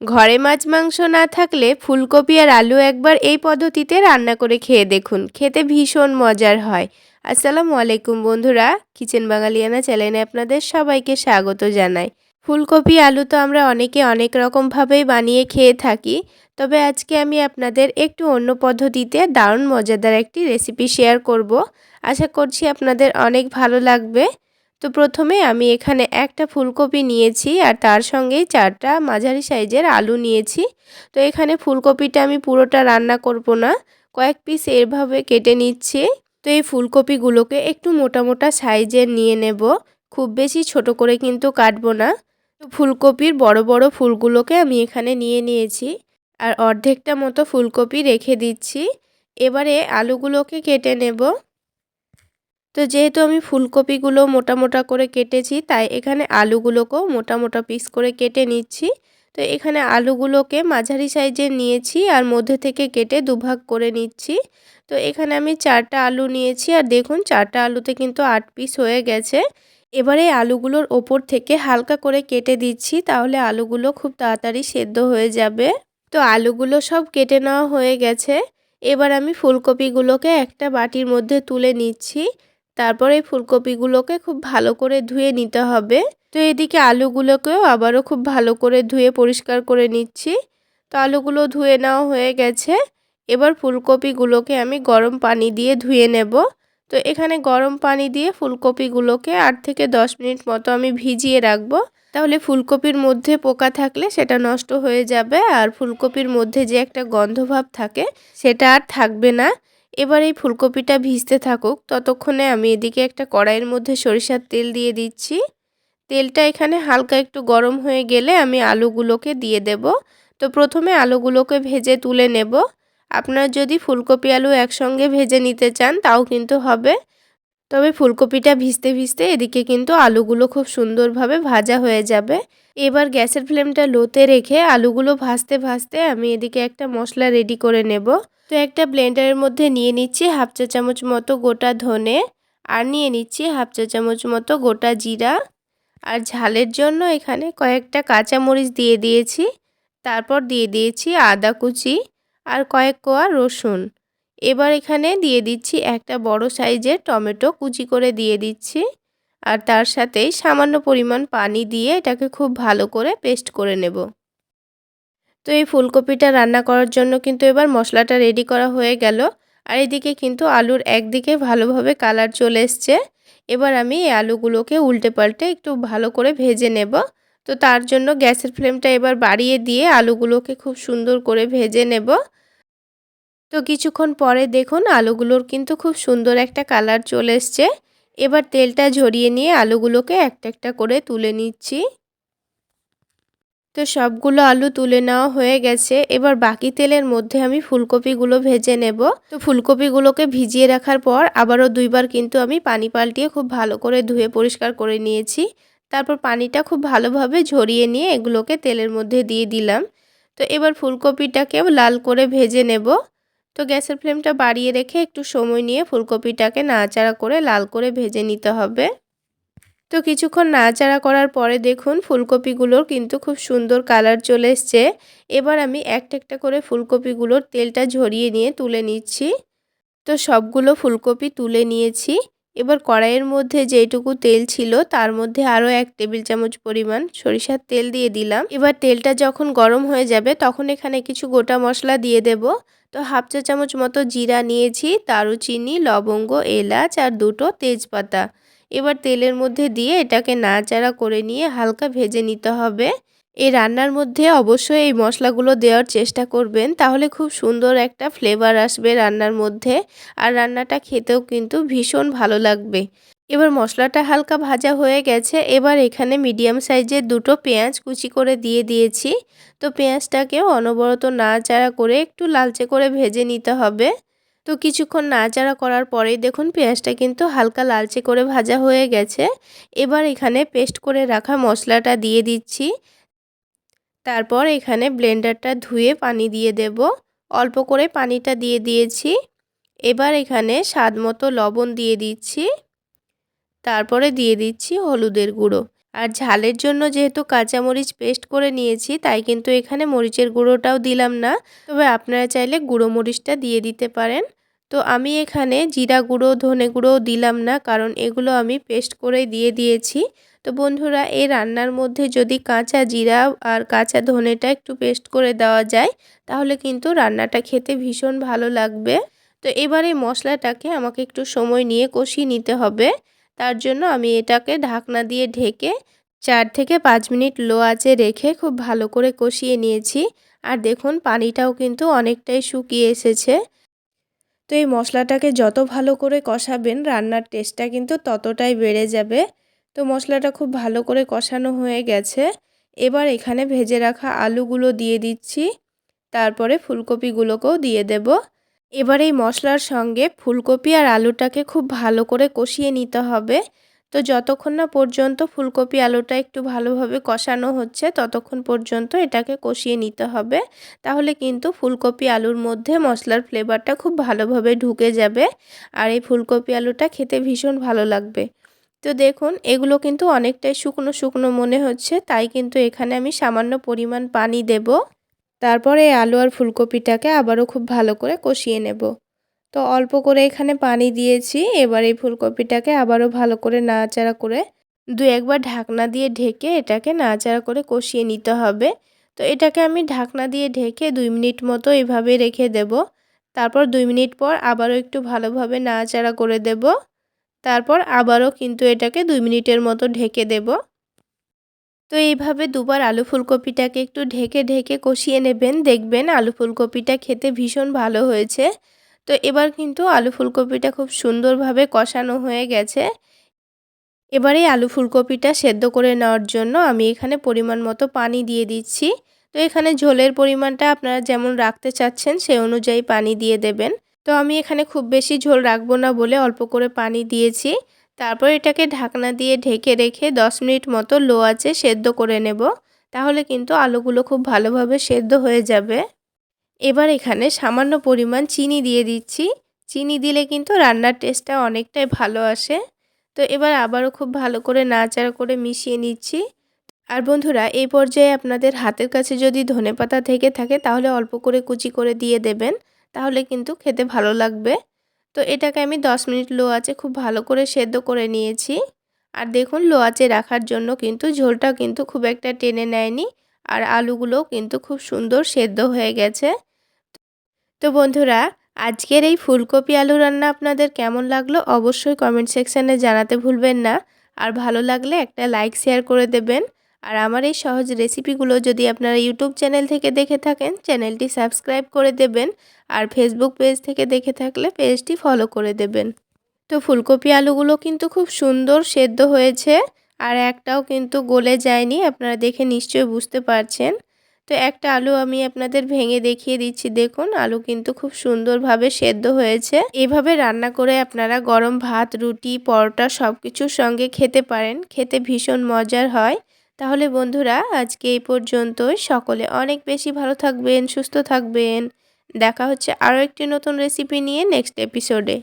ঘরে মাছ, মাংস না থাকলে ফুলকপি আর আলু একবার এই পদ্ধতিতে রান্না করে খেয়ে দেখুন। খেতে ভীষণ মজার হয়। আসসালামু আলাইকুম বন্ধুরা, কিচেন বাঙালিয়ানা চ্যানেলে আপনাদের সবাইকে স্বাগত জানাই। ফুলকপি, আলু তো আমরা অনেকে অনেক রকমভাবেই বানিয়ে খেয়ে থাকি, তবে আজকে আমি আপনাদের একটু অন্য পদ্ধতিতে দারুণ মজাদার একটি রেসিপি শেয়ার করব। আশা করছি আপনাদের অনেক ভালো লাগবে। তো প্রথমে আমি এখানে একটা ফুলকপি নিয়েছি আর তার সঙ্গেই চারটা মাঝারি সাইজের আলু নিয়েছি। তো এখানে ফুলকপিটা আমি পুরোটা রান্না করব না, কয়েক পিস এরভাবে কেটে নিচ্ছি। তো এই ফুলকপিগুলোকে একটু মোটা মোটা সাইজের নিয়ে নেব, খুব বেশি ছোট করে কিন্তু কাটবো না। তো ফুলকপির বড় বড় ফুলগুলোকে আমি এখানে নিয়ে নিয়েছি আর অর্ধেকটা মতো ফুলকপি রেখে দিচ্ছি। এবারে আলুগুলোকে কেটে নেব। তো যেহেতু আমি ফুলকপিগুলো মোটা মোটা করে কেটেছি, তাই এখানে আলুগুলোকেও মোটা মোটা পিস করে কেটে নিচ্ছি। তো এখানে আলুগুলোকে মাঝারি সাইজের নিয়েছি আর মধ্যে থেকে কেটে দুভাগ করে নিচ্ছি। তো এখানে আমি চারটা আলু নিয়েছি আর দেখুন চারটা আলুতে কিন্তু আট পিস হয়ে গেছে। এবারে আলুগুলোর ওপর থেকে হালকা করে কেটে দিচ্ছি, তাহলে আলুগুলো খুব তাড়াতাড়ি সেদ্ধ হয়ে যাবে। তো আলুগুলো সব কেটে নেওয়া হয়ে গেছে। এবার আমি ফুলকপিগুলোকে একটা বাটির মধ্যে তুলে নিচ্ছি। তারপর এই ফুলকপিগুলোকে খুব ভালো করে ধুয়ে নিতে হবে। তো এদিকে আলুগুলোকেও আবারও খুব ভালো করে ধুয়ে পরিষ্কার করে নিচ্ছি। তো আলুগুলো ধুয়ে নেওয়া হয়ে গেছে। এবার ফুলকপিগুলোকে আমি গরম পানি দিয়ে ধুয়ে নেব। তো এখানে গরম পানি দিয়ে ফুলকপিগুলোকে আট থেকে দশ মিনিট মতো আমি ভিজিয়ে রাখব। তাহলে ফুলকপির মধ্যে পোকা থাকলে সেটা নষ্ট হয়ে যাবে আর ফুলকপির মধ্যে যে একটা গন্ধভাব থাকে সেটা আর থাকবে না। এবার এই ফুলকপিটা ভিজতে থাকুক, ততক্ষণে আমি এদিকে একটা কড়াইয়ের মধ্যে সরিষার তেল দিয়ে দিচ্ছি। তেলটা এখানে হালকা একটু গরম হয়ে গেলে আমি আলুগুলোকে দিয়ে দেব। তো প্রথমে আলুগুলোকে ভেজে তুলে নেব। আপনার যদি ফুলকপি আলু একসঙ্গে ভেজে নিতে চান, তাও কিন্তু হবে। তবে ফুলকপিটা ভিজতে ভিজতে এদিকে কিন্তু আলুগুলো খুব সুন্দরভাবে ভাজা হয়ে যাবে। এবার গ্যাসের ফ্লেমটা লোতে রেখে আলুগুলো ভাজতে ভাজতে আমি এদিকে একটা মশলা রেডি করে নেব। তো একটা ব্লেন্ডারের মধ্যে নিয়ে নিচ্ছি হাফ চা চামচ মতো গোটা ধনে আর নিয়ে নিচ্ছি হাফ চা চামচ মতো গোটা জিরা। আর ঝালের জন্য এখানে কয়েকটা কাঁচা মরিচ দিয়ে দিয়েছি। তারপর দিয়ে দিয়েছি আদা কুচি আর কয়েক কোয়া রসুন। এবার এখানে দিয়ে দিচ্ছি একটা বড় সাইজের টমেটো কুচি করে দিয়ে দিচ্ছি। আর তার সাথেই সামান্য পরিমাণ পানি দিয়ে এটাকে খুব ভালো করে পেস্ট করে নেব। তো এই ফুলকপিটা রান্না করার জন্য কিন্তু এবার মশলাটা রেডি করা হয়ে গেল। আর এদিকে কিন্তু আলুর একদিকে ভালোভাবে কালার চলে এসছে। এবার আমি এই আলুগুলোকে উল্টে পাল্টে একটু ভালো করে ভেজে নেব। তো তার জন্য গ্যাসের ফ্লেমটা এবার বাড়িয়ে দিয়ে আলুগুলোকে খুব সুন্দর করে ভেজে নেব। তো কিছুক্ষণ পরে দেখুন আলুগুলোর কিন্তু খুব সুন্দর একটা কালার চলে এসছে। এবার তেলটা ঝরিয়ে নিয়ে আলুগুলোকে একটা একটা করে তুলে নিচ্ছি। তো সবগুলো আলু তুলে নেওয়া হয়ে গেছে। এবার বাকি তেলের মধ্যে আমি ফুলকপিগুলো ভেজে নেব। তো ফুলকপিগুলোকে ভিজিয়ে রাখার পর আবারও দুইবার কিন্তু আমি পানি পাল্টিয়ে খুব ভালো করে ধুয়ে পরিষ্কার করে নিয়েছি। তারপর পানিটা খুব ভালোভাবে ঝরিয়ে নিয়ে এগুলোকে তেলের মধ্যে দিয়ে দিলাম। তো এবার ফুলকপিটাকেও লাল করে ভেজে নেব। তো গ্যাসের ফ্লেমটা বাড়িয়ে রেখে একটু সময় নিয়ে ফুলকপিটাকে নাড়াচাড়া করে লাল করে ভেজে নিতে হবে। তো কিছুক্ষণ নাড়াচাড়া করার পরে দেখুন ফুলকপিগুলোর কিন্তু খুব সুন্দর কালার চলে এসছে। এবার আমি একটা একটা করে ফুলকপিগুলোর তেলটা ঝরিয়ে নিয়ে তুলে নিচ্ছি। তো সবগুলো ফুলকপি তুলে নিয়েছি। এবার কড়াইয়ের মধ্যে যেটুকু তেল ছিল তার মধ্যে আরও এক টেবিল চামচ পরিমাণ সরিষার তেল দিয়ে দিলাম। এবার তেলটা যখন গরম হয়ে যাবে তখন এখানে কিছু গোটা মশলা দিয়ে দেব। তো হাফ চা চামচ মতো জিরা নিয়েছি, দারুচিনি, লবঙ্গ, এলাচ আর দুটো তেজপাতা। এবার তেলের মধ্যে দিয়ে এটাকে নাড়াচাড়া করে নিয়ে হালকা ভেজে নিতে হবে। এই রান্নার মধ্যে অবশ্যই এই মশলাগুলো দেওয়ার চেষ্টা করবেন, তাহলে খুব সুন্দর একটা ফ্লেভার আসবে রান্নার মধ্যে। আর রান্নাটা খেতেও কিন্তু ভীষণ ভালো লাগবে। এবার মশলাটা হালকা ভাজা হয়ে গেছে, এবার এখানে মিডিয়াম সাইজের দুটো পেঁয়াজ কুচি করে দিয়ে দিয়েছি। তো পেঁয়াজটাকেও অনবরত নাড়াচাড়া করে একটু লালচে করে ভেজে নিতে হবে। তো কিছুক্ষণ নাড়াচাড়া করার পরেই দেখুন পেঁয়াজটা কিন্তু হালকা লালচে করে ভাজা হয়ে গেছে। এবার এখানে পেস্ট করে রাখা মশলাটা দিয়ে দিচ্ছি। তারপর এখানে ব্লেন্ডারটা ধুয়ে পানি দিয়ে দেব। অল্প করে পানিটা দিয়ে দিয়েছি। এবার এখানে স্বাদ মতো লবণ দিয়ে দিচ্ছি। তারপরে দিয়ে দিচ্ছি হলুদের গুঁড়ো। আর ঝালের জন্য যেহেতু কাঁচামরিচ পেস্ট করে নিয়েছি, তাই কিন্তু এখানে মরিচের গুঁড়োটাও দিলাম না। তবে আপনারা চাইলে গুঁড়ো মরিচটা দিয়ে দিতে পারেন। তো আমি এখানে জিরা গুঁড়ো, ধনে গুঁড়োও দিলাম না, কারণ এগুলো আমি পেস্ট করে দিয়ে দিয়েছি। তো বন্ধুরা, এই রান্নার মধ্যে যদি কাঁচা জিরা আর কাঁচা ধনেটা একটু পেস্ট করে দেওয়া যায়, তাহলে কিন্তু রান্নাটা খেতে ভীষণ ভালো লাগবে। তো এবার এই মশলাটাকে আমাকে একটু সময় নিয়ে কষিয়ে নিতে হবে। তার জন্য আমি এটাকে ঢাকনা দিয়ে ঢেকে চার থেকে পাঁচ মিনিট লো আঁচে রেখে খুব ভালো করে কষিয়ে নিয়েছি। আর দেখুন, পানিটাও কিন্তু অনেকটাই শুকিয়ে এসেছে। তো এই মশলাটাকে যত ভালো করে কষাবেন, রান্নার টেস্টটা কিন্তু ততটাই বেড়ে যাবে। তো মশলাটা খুব ভালো করে কষানো হয়ে গেছে। এবার এখানে ভেজে রাখা আলুগুলো দিয়ে দিচ্ছি। তারপরে ফুলকপিগুলোকেও দিয়ে দেব। এবার এই মশলার সঙ্গে ফুলকপি আর আলুটাকে খুব ভালো করে কষিয়ে নিতে হবে। তো যতক্ষণ না পর্যন্ত ফুলকপি আলুটা একটু ভালোভাবে কষানো হচ্ছে, ততক্ষণ পর্যন্ত এটাকে কষিয়ে নিতে হবে। তাহলে কিন্তু ফুলকপি আলুর মধ্যে মশলার ফ্লেভারটা খুব ভালোভাবে ঢুকে যাবে আর এই ফুলকপি আলুটা খেতে ভীষণ ভালো লাগবে। তো দেখুন, এগুলো কিন্তু অনেকটাই শুকনো শুকনো মনে হচ্ছে, তাই কিন্তু এখানে আমি সামান্য পরিমাণ পানি দেব। তারপরে এই আলু আর ফুলকপিটাকে আবারও খুব ভালো করে কষিয়ে নেব। তো অল্প করে এখানে পানি দিয়েছি। এবার এই ফুলকপিটাকে আবারও ভালো করে নাড়াচাড়া করে দু একবার ঢাকনা দিয়ে ঢেকে এটাকে নাড়াচাড়া করে কষিয়ে নিতে হবে। তো এটাকে আমি ঢাকনা দিয়ে ঢেকে দুই মিনিট মতো এভাবে রেখে দেব। তারপর দুই মিনিট পর আবারও একটু ভালোভাবে নাড়াচাড়া করে দেব। তারপর আবারও কিন্তু এটাকে দুই মিনিটের মতো ঢেকে দেব। তো এইভাবে দুবার আলু ফুলকপিটাকে একটু ঢেকে ঢেকে কষিয়ে নেবেন। দেখবেন আলু ফুলকপিটা খেতে ভীষণ ভালো হয়েছে। তো এবার কিন্তু আলু ফুলকপিটা খুব সুন্দরভাবে কষানো হয়ে গেছে। এবারে আলু ফুলকপিটা সেদ্ধ করে নেওয়ার জন্য আমি এখানে পরিমাণ মতো পানি দিয়ে দিচ্ছি। তো এখানে ঝোলের পরিমাণটা আপনারা যেমন রাখতে চাচ্ছেন সেই অনুযায়ী পানি দিয়ে দেবেন। তো আমি এখানে খুব বেশি ঝোল রাখব না বলে অল্প করে পানি দিয়েছি। তারপর এটাকে ঢাকনা দিয়ে ঢেকে রেখে 10 মিনিট মতো লো আছে সেদ্ধ করে নেব। তাহলে কিন্তু আলুগুলো খুব ভালোভাবে সেদ্ধ হয়ে যাবে। এবার এখানে সামান্য পরিমাণ চিনি দিয়ে দিচ্ছি। চিনি দিলে কিন্তু রান্নার টেস্টটা অনেকটাই ভালো আসে। তো এবার আবারও খুব ভালো করে নাচাড়া করে মিশিয়ে নিচ্ছি। আর বন্ধুরা, এই পর্যায়ে আপনাদের হাতের কাছে যদি ধনে পাতা থেকে থাকে, তাহলে অল্প করে কুচি করে দিয়ে দেবেন। তাহলে কিন্তু খেতে ভালো লাগবে। তো এটাকে আমি 10 মিনিট লো আছে খুব ভালো করে সেদ্ধ করে নিয়েছি। আর দেখুন, লো আছে রাখার জন্য কিন্তু ঝোলটা কিন্তু খুব একটা টেনে নেয়নি। আর আলুগুলোও কিন্তু খুব সুন্দর সেদ্ধ হয়ে গেছে। তো বন্ধুরা, আজকের এই ফুলকপি আলু রান্না আপনাদের কেমন লাগল অবশ্যই কমেন্ট সেকশানে জানাতে ভুলবেন না। আর ভালো লাগলে একটা লাইক শেয়ার করে দেবেন। আর আমার এই সহজ রেসিপিগুলো যদি আপনারা ইউটিউব চ্যানেল থেকে দেখে থাকেন চ্যানেলটি সাবস্ক্রাইব করে দেবেন। আর ফেসবুক পেজ থেকে দেখে থাকলে পেজটি ফলো করে দেবেন। তো ফুলকপি আলুগুলো কিন্তু খুব সুন্দর সেদ্ধ হয়েছে। আর একটাও কিন্তু গলে যায়নি, আপনারা দেখে নিশ্চয়ই বুঝতে পারছেন। তো একটা আলু আমি আপনাদের ভেঙে দেখিয়ে দিচ্ছি। দেখুন, আলু কিন্তু খুব সুন্দরভাবে সেদ্ধ হয়েছে। এভাবে রান্না করে আপনারা গরম ভাত, রুটি, পরোটা সব কিছুর সঙ্গে খেতে পারেন। খেতে ভীষণ মজার হয়। তাহলে বন্ধুরা, আজকে এই পর্যন্তই। সকলে অনেক বেশি ভালো থাকবেন, সুস্থ থাকবেন। দেখা হচ্ছে আরও একটি নতুন রেসিপি নিয়ে নেক্সট এপিসোডে